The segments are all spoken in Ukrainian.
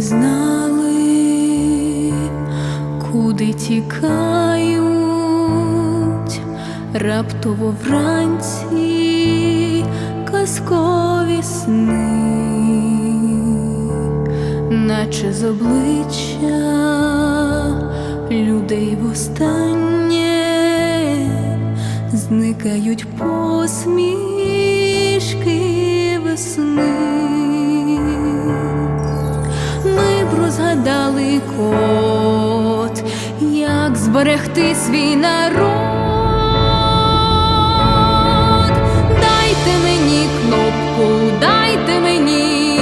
знали, куди тікають раптово вранці казкові сни, наче з обличчя людей востаннє зникають посмішки весни. Розгадали код, як зберегти свій народ. Дайте мені кнопку, дайте мені,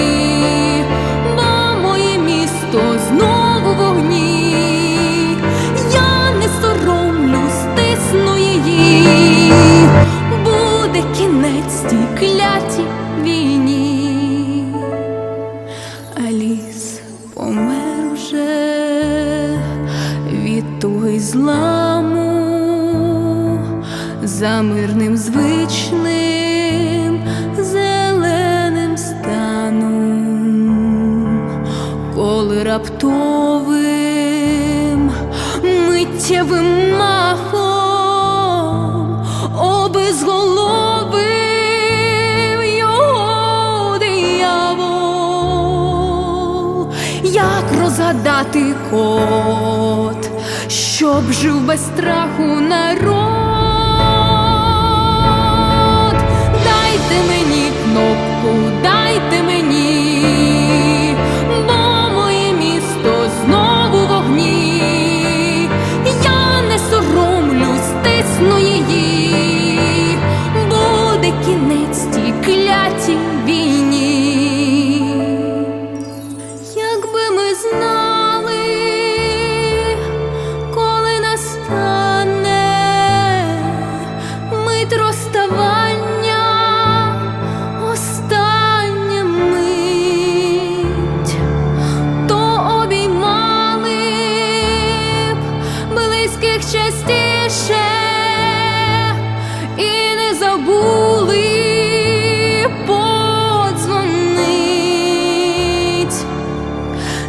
бо моє місто знову вогні. Я не соромлюсь, стисну її. Туги зламу за мирним звичним зеленим станом, коли раптовим миттєвим махом обезголовив Як розгадати код, щоб жив без страху народ? забули подзвонить,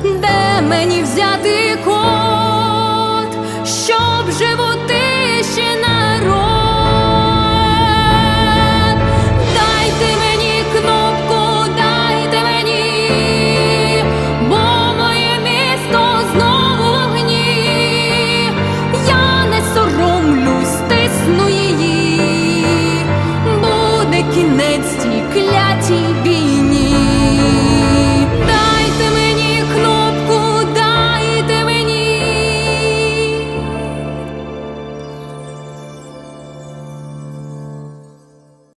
де мені взяти код, щоб животи ще